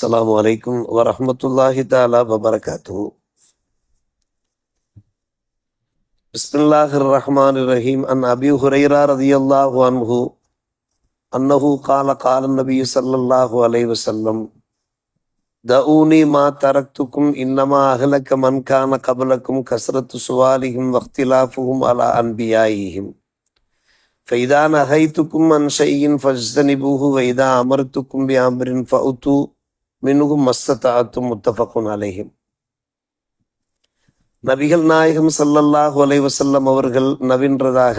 السلام عليكم ورحمة الله تعالى وبركاته. بسم الله الرحمن الرحيم. عن أبي هريرة رضي الله عنه أنه قال قال النبي صلى الله عليه وسلم دعوني ما تركتكم إنما أهلك من كان قبلكم كثرة سؤالهم واختلافهم على أنبيائهم. فإذا نهيتكم عن شيء فاجتنبوه وإذا أمرتكم بأمر فأتوا மின்னுகும் மஸ்தத்தாத்தும் முத்தஃபக்குன் அலைஹிம் நபிகள் நாயகம் சல்லல்லாஹ் அலைவசல்லம் அவர்கள் நவின்றதாக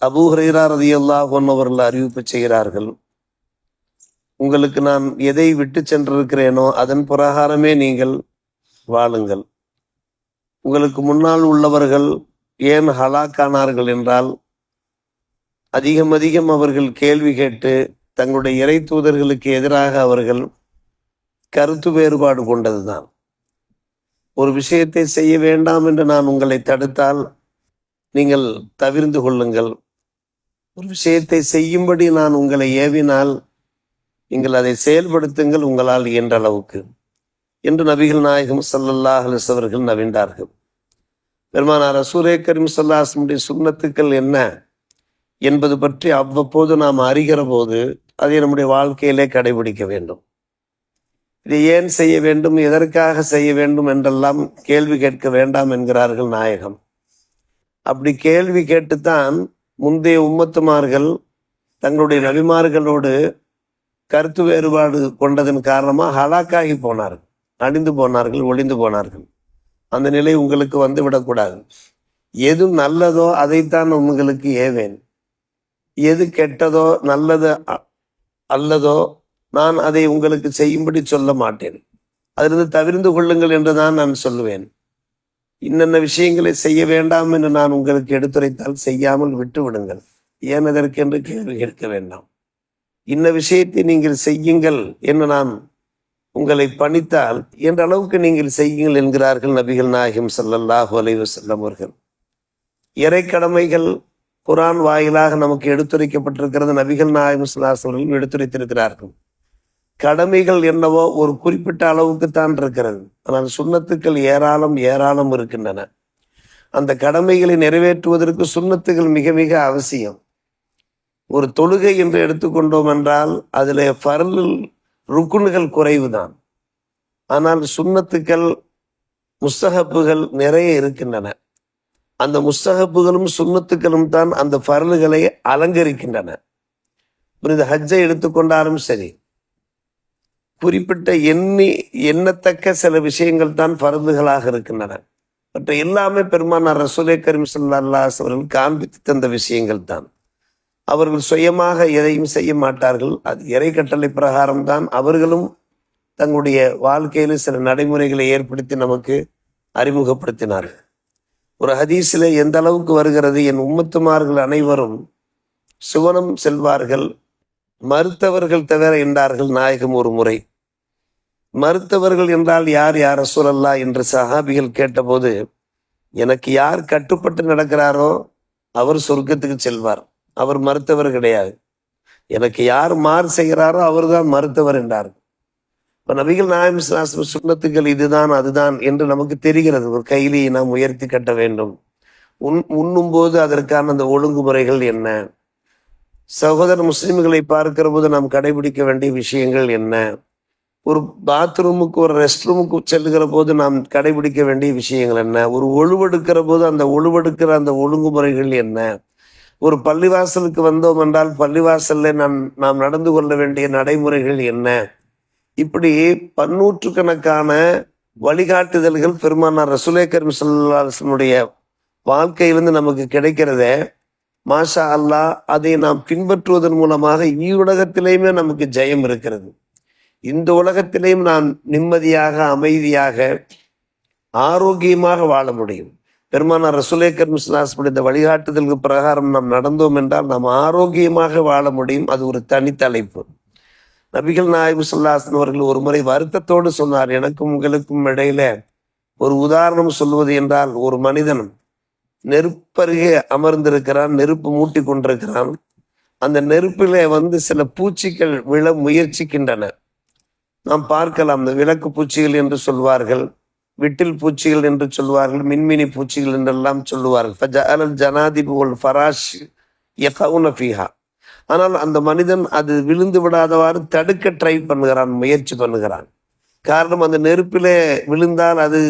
அபூ ஹரீரா ரதி அல்லாஹன் அவர்கள் அறிவிப்பு செய்கிறார்கள் உங்களுக்கு நான் எதை விட்டு சென்றிருக்கிறேனோ அதன் பிரகாரமே நீங்கள் வாழுங்கள் உங்களுக்கு முன்னால் உள்ளவர்கள் ஏன் ஹலாக்கானார்கள் என்றால் அதிகம் அதிகம் அவர்கள் கேள்வி கேட்டு தங்களுடைய இறை தூதர்களுக்கு எதிராக அவர்கள் கருத்து வேறுபாடு கொண்டதுதான். ஒரு விஷயத்தை செய்ய வேண்டாம் என்று நான் உங்களை தடுத்தால் நீங்கள் தவிர்ந்து கொள்ளுங்கள். ஒரு விஷயத்தை செய்யும்படி நான் உங்களை ஏவினால் நீங்கள் அதை செயல்படுத்துங்கள் உங்களால் இயன்ற அளவுக்கு. என்று நபிகள் நாயகம் சல்லல்லாஹ் அலைஹி அவர்கள் நவின்றார்கள் பெருமானார் ரசூலே கரீம் சல்லாசனுடைய சுண்ணத்துக்கள் என்ன என்பது பற்றி அவ்வப்போது நாம் அறிகிற போது அதை நம்முடைய வாழ்க்கையிலே கடைபிடிக்க வேண்டும். இதை ஏன் செய்ய வேண்டும்? எதற்காக செய்ய வேண்டும் என்றெல்லாம் கேள்வி கேட்க வேண்டாம் என்கிறார்கள் நாயகம். அப்படி கேள்வி கேட்டுத்தான் முந்தைய உம்மத்துமார்கள் தங்களுடைய நபிமார்களோடு கருத்து வேறுபாடு கொண்டதன் காரணமாக ஹலாக்காகி போனார்கள். அழிந்து போனார்கள் ஒளிந்து போனார்கள். அந்த நிலை உங்களுக்கு வந்து விடக்கூடாது. எது நல்லதோ அதைத்தான் உங்களுக்கு ஏவேன். எது கெட்டதோ நல்லது அ- அல்லதோ நான் அதை உங்களுக்கு செய்யும்படி சொல்ல மாட்டேன். அதிலிருந்து தவிர்ந்து கொள்ளுங்கள் என்றுதான் நான் சொல்லுவேன். இன்னென்ன விஷயங்களை செய்ய வேண்டாம் என்று நான் உங்களுக்கு எடுத்துரைத்தால் செய்யாமல் விட்டு விடுங்கள் ஏன் அதற்கென்று கேள்வி கேட்க வேண்டாம். இன்ன விஷயத்தை நீங்கள் செய்யுங்கள் என்று நான் உங்களை பணித்தால் என்ற அளவுக்கு நீங்கள் செய்யுங்கள் என்கிறார்கள் நபிகள் நாயகம் சல்லல்லாஹு அலைவசல்லம் அவர்கள். இறை கடமைகள் குரான் வாயிலாக நமக்கு எடுத்துரைக்கப்பட்டிருக்கிறது நபிகள் நாயகம் ஸல்லல்லாஹு எடுத்துரைத்திருக்கிறார்கள். கடமைகள் என்னவோ ஒரு குறிப்பிட்ட அளவுக்கு தான் இருக்கிறது. ஆனால் சுண்ணத்துக்கள் ஏராளம் ஏராளம் இருக்கின்றன. அந்த கடமைகளை நிறைவேற்றுவதற்கு சுண்ணத்துகள் மிக மிக அவசியம். ஒரு தொழுகை என்று எடுத்துக்கொண்டோம் என்றால் அதில் ஃபரலில் ருக்குன்கள் குறைவுதான். ஆனால் சுண்ணத்துக்கள் முஸ்தகப்புகள் நிறைய இருக்கின்றன. அந்த முஸ்தகப்புகளும் சுண்ணத்துக்களும் தான் அந்த ஃபர்லுகளை அலங்கரிக்கின்றன. புரிந்த ஹஜ்ஜை எடுத்துக்கொண்டாலும் சரி. குறிப்பிட்ட எண்ணி எண்ணத்தக்க சில விஷயங்கள் தான் பருந்துகளாக இருக்கின்றன. மற்ற எல்லாமே பெருமானார் ரசூலே கரீம் சல்லாஸ் அவர்கள் காண்பித்து தந்த விஷயங்கள் தான். அவர்கள் சுயமாக எதையும் செய்ய மாட்டார்கள். அது இறை கட்டளை பிரகாரம் தான். அவர்களும் தங்களுடைய வாழ்க்கையில் சில நடைமுறைகளை ஏற்படுத்தி நமக்கு அறிமுகப்படுத்தினார்கள். ஒரு ஹதீஸில் எந்த அளவுக்கு வருகிறது? என் உம்மத்துமார்கள் அனைவரும் சுவனம் செல்வார்கள். மறுத்தவர்கள் தவிர என்றார்கள் நாயகம் ஒரு முறை. மறுத்தவர்கள் என்றால் யார்? யார் ரசூலல்லா என்று சஹாபிகள் கேட்டபோது எனக்கு யார் கட்டுப்பட்டு நடக்கிறாரோ அவர் சொர்க்கத்துக்கு செல்வார். அவர் மறுத்தவர் கிடையாது. எனக்கு யார் மாறு செய்கிறாரோ அவர்தான் மறுத்தவர் என்றார் இப்போ நபிகள் நாயம் சாஸ்திர சுண்ணத்துக்கள் இதுதான் அதுதான் என்று நமக்கு தெரிகிறது. ஒரு கைலியை நாம் உயர்த்தி கட்ட வேண்டும். உண் உண்ணும் போது அதற்கான அந்த ஒழுங்குமுறைகள் என்ன? சகோதர முஸ்லிம்களை பார்க்கிற போது நாம் கடைபிடிக்க வேண்டிய விஷயங்கள் என்ன? ஒரு பாத்ரூமுக்கு ஒரு ரெஸ்ட் ரூமுக்கு செல்லுகிற போது நாம் கடைபிடிக்க வேண்டிய விஷயங்கள் என்ன? ஒரு ஒழுவெடுக்கிற போது அந்த ஒழுவெடுக்கிற அந்த ஒழுங்குமுறைகள் என்ன? ஒரு பள்ளிவாசலுக்கு வந்தோம் என்றால் பள்ளிவாசல்ல நாம் நாம் நடந்து கொள்ள வேண்டிய நடைமுறைகள் என்ன? இப்படி பன்னூற்று கணக்கான வழிகாட்டுதல்கள் பெருமானார் ரசுலே கரீம் ஸல்லல்லாஹு வாழ்க்கையிலிருந்து நமக்கு கிடைக்கிறதே மாஷா அல்லாஹ் அதை நாம் பின்பற்றுவதன் மூலமாக ஈவுலகத்திலேயுமே நமக்கு ஜெயம் இருக்கிறது. இந்த உலகத்திலேயும் நாம் நிம்மதியாக அமைதியாக ஆரோக்கியமாக வாழ முடியும். பெருமானார் ரசுலே கர்மிஸ்லாஸ்படி இந்த வழிகாட்டுதலுக்கு பிரகாரம் நாம் நடந்தோம் என்றால் நாம் ஆரோக்கியமாக வாழ முடியும். அது ஒரு தனித்தலைப்பு. நபிகள் நாயகு சொல்லாசன் அவர்கள் ஒரு முறை வருத்தத்தோடு சொன்னார் எனக்கும் உங்களுக்கும் இடையில ஒரு உதாரணம் சொல்வது என்றால் ஒரு மனிதன் நெருப்பருகே அமர்ந்திருக்கிறான் நெருப்பு மூட்டி கொண்டிருக்கிறான். அந்த நெருப்பிலே வந்து சில பூச்சிகள் விழ முயற்சிக்கின்றன. நாம் பார்க்கலாம் இந்த விளக்கு பூச்சிகள் என்று சொல்வார்கள் விட்டில் பூச்சிகள் என்று சொல்வார்கள் மின்மினி பூச்சிகள் என்றெல்லாம் சொல்லுவார்கள். ஃபஜஅலல் ஃபராஷ் யகவுன ஃபீஹா. ஆனால் அந்த மனிதன் அது விழுந்து விடாதவாறு தடுக்க ட்ரை பண்ணுகிறான் முயற்சி பண்ணுகிறான். காரணம் அந்த நெருப்பிலே விழுந்தால் அது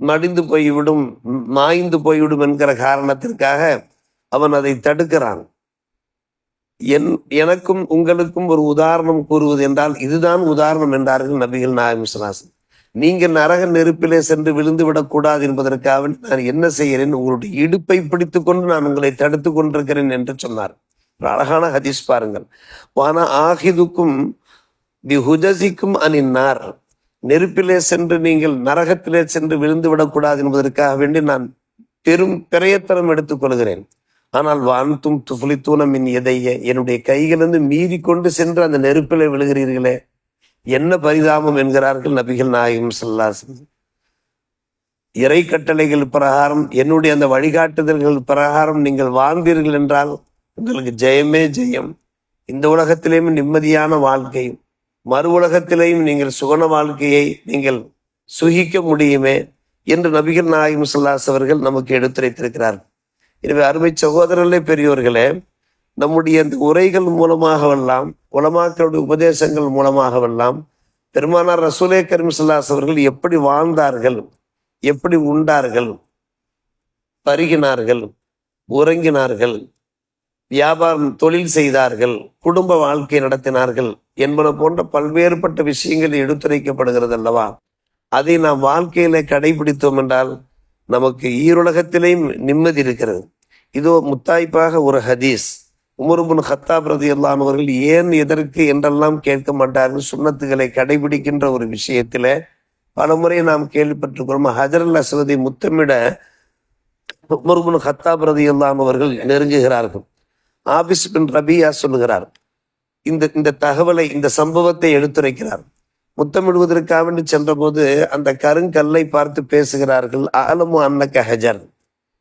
மடிந்து போய்விடும் மாய்ந்து போய்விடும் என்கிற காரணத்திற்காக அவன் அதை தடுக்கிறான். என் எனக்கும் உங்களுக்கும் ஒரு உதாரணம் கூறுவது என்றால் இதுதான் உதாரணம் என்றார்கள் நபிகள் நாயம் சுனாசன் நீங்க நரக நெருப்பிலே சென்று விழுந்து விடக்கூடாது என்பதற்காக நான் என்ன செய்கிறேன்? உங்களுடைய இடுப்பை பிடித்துக் கொண்டு நான் உங்களை தடுத்து கொண்டிருக்கிறேன் என்று சொன்னார். ஒரு அழகான ஹதீஸ் பாருங்கள். வானா ஆஹிதுக்கும் பிஹுஜசிக்கும் அனின்னார். நெருப்பிலே சென்று நீங்கள் நரகத்திலே சென்று விழுந்து விடக்கூடாது என்பதற்காக வேண்டி நான் பெரும் பிரயத்தனம் எடுத்துக் கொள்கிறேன் ஆனால் வான்தும் துஃபலித்தூன என் எதைய? என்னுடைய கைகளிலிருந்து மீறி கொண்டு சென்று அந்த நெருப்பிலே விழுகிறீர்களே. என்ன பரிதாபம் என்கிறார்கள் நபிகள் நாயகம் ஸல்லல்லாஹு இறை கட்டளைகள் பிரகாரம் என்னுடைய அந்த வழிகாட்டுதல்கள் பிரகாரம் நீங்கள் வாழ்ந்தீர்கள் என்றால் உங்களுக்கு ஜெயமே ஜெயம். இந்த உலகத்திலேயும் நிம்மதியான வாழ்க்கை. மறு உலகத்திலேயும் நீங்கள் சுகன வாழ்க்கையை நீங்கள் சுகிக்க முடியுமே என்று நபிகள் நாயகம் ஸல்லல்லாஹு அவர்கள் நமக்கு எடுத்துரைத்திருக்கிறார். எனவே அருமை சகோதரர்களே பெரியோர்களே நம்முடைய இந்த உரைகள் மூலமாகவெல்லாம் உலமாக்களுடைய உபதேசங்கள் மூலமாகவெல்லாம் பெருமானார் ரசூலே கரீம் அவர்கள் எப்படி வாழ்ந்தார்கள் எப்படி உண்டார்கள் பருகினார்கள் உறங்கினார்கள் வியாபாரம் தொழில் செய்தார்கள் குடும்ப வாழ்க்கை நடத்தினார்கள் என்பன போன்ற பல்வேறுபட்ட விஷயங்கள் எடுத்துரைக்கப்படுகிறது அல்லவா? அதை நாம் வாழ்க்கையில கடைபிடித்தோம் என்றால் நமக்கு ஈருலகத்திலேயும் நிம்மதி இருக்கிறது. இதோ முத்தாய்ப்பாக ஒரு ஹதீஸ். உமருபுன் ஹத்தாப் ரதி அவர்கள் ஏன் எதற்கு என்றெல்லாம் கேட்க மாட்டார்கள் சுண்ணத்துகளை கடைபிடிக்கின்ற ஒரு விஷயத்தில் பலமுறை நாம் கேள்விப்பட்டிருக்கிறோம். ஹஜர் அல் அஸ்வதி முத்தமிட உமருபுன் ஹத்தாப் ரதி அவர்கள் நெருங்குகிறார்கள். ஆபிஸ் பின் ரபியா சொல்லுகிறார். இந்த இந்த தகவலை இந்த சம்பவத்தை எடுத்துரைக்கிறார். முத்தமிடுவதற்காக வேண்டி சென்றபோது அந்த கருங்கல்லை பார்த்து பேசுகிறார்கள். ஆலமு அன்னக்க ஹஜர்.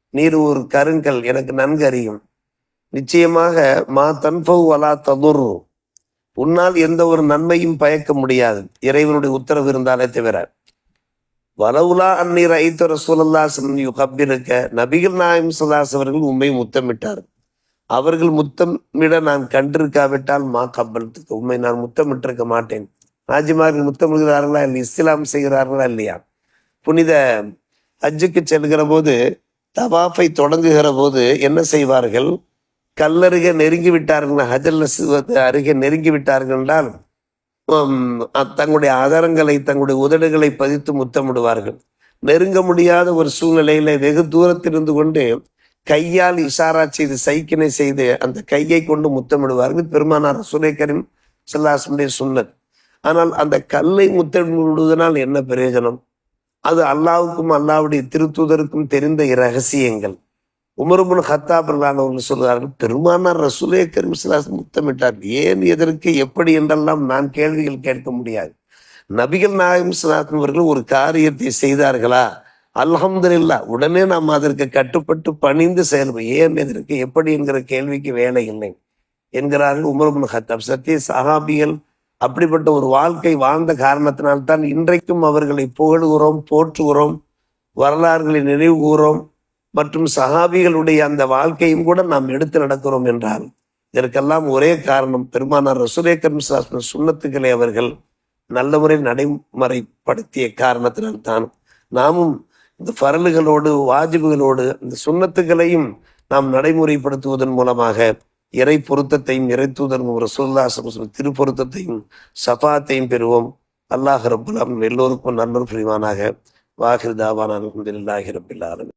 நீர் ஒரு கருங்கல் எனக்கு நன்கு அறியும். நிச்சயமாக மா தன்பவு வலா ததுர். உன்னால் எந்த ஒரு நன்மையும் பயக்க முடியாது. இறைவனுடைய உத்தரவு இருந்தாலே தவிர. வலவுலா அந்நீர் ஐத்த ரசூலல்லா கப்பிருக்க நபிகள் நாயம் சதாஸ் அவர்கள் உண்மையும் முத்தமிட்டார் அவர்கள் முத்தமிட நான் கண்டிருக்காவிட்டால் மா கப்பலத்துக்கு உண்மை நான் முத்தமிட்டிருக்க மாட்டேன். நாஜிமார்கள் முத்தமிடுகிறார்களா இல்லை இஸ்லாம் செய்கிறார்களா இல்லையா? புனித ஹஜ்ஜுக்கு செல்கிற போது தவாஃபை தொடங்குகிற போது என்ன செய்வார்கள்? கல்லருகே நெருங்கி விட்டார்கள். ஹஜல் அருகே நெருங்கி விட்டார்கள் என்றால் தங்களுடைய ஆதாரங்களை தங்களுடைய உதடுகளை பதித்து முத்தமிடுவார்கள். நெருங்க முடியாத ஒரு சூழ்நிலையில வெகு தூரத்தில் இருந்து கொண்டு கையால் இஷாரா செய்து சைக்கினை செய்து அந்த கையை கொண்டு முத்தமிடுவார்கள். பெருமானார் சுரேக்கரின் கரீம் செல்லாசனுடைய சுன்னத் ஆனால் அந்த கல்லை முத்தமிடுவதனால் என்ன பிரயோஜனம்? அது அல்லாவுக்கும் அல்லாவுடைய திருத்துதருக்கும் தெரிந்த இரகசியங்கள் உமருபுன் ஹத்தாப் அவர்கள் சொல்கிறார்கள் பெருமானார் ரசூலே கரீம் முத்தமிட்டார். ஏன் எதற்கு எப்படி என்றெல்லாம் நான் கேள்விகள் கேட்க முடியாது. நபிகள் நாயகம் சிலாசன் அவர்கள் ஒரு காரியத்தை செய்தார்களா? அல்ஹம்துல்லா உடனே நாம் அதற்கு கட்டுப்பட்டு பணிந்து செயல்படும் ஏன் எதற்கு எப்படி என்கிற கேள்விக்கு வேலை இல்லை. என்கிறார்கள் உமருபுன் ஹத்தாப் சத்திய சஹாபிகள் அப்படிப்பட்ட ஒரு வாழ்க்கை வாழ்ந்த காரணத்தினால்தான் இன்றைக்கும் அவர்களை புகழ்கிறோம் போற்றுகிறோம் வரலாறுகளை நினைவு கூறோம் மற்றும் சஹாபிகளுடைய அந்த வாழ்க்கையும் கூட நாம் எடுத்து நடக்கிறோம் என்றால் இதற்கெல்லாம் ஒரே காரணம் பெருமானார் ரசூலேக்கர் சுண்ணத்துக்களை அவர்கள் நல்ல முறை நடைமுறைப்படுத்திய காரணத்தினால் தான் நாமும் இந்த பரலுகளோடு வாஜிபுகளோடு இந்த சுண்ணத்துகளையும் நாம் நடைமுறைப்படுத்துவதன் மூலமாக இறை பொருத்தத்தையும் இறை தூதர் ரசூல்லா திருப்பொருத்தத்தையும் சஃபாத்தையும் பெறுவோம். அல்லாஹ் ரபுல்லாம் எல்லோருக்கும் நல்லொரு புரிவானாக. வாஹிர் தாவான் அலமதுல்லாஹி ரபில்லாலும்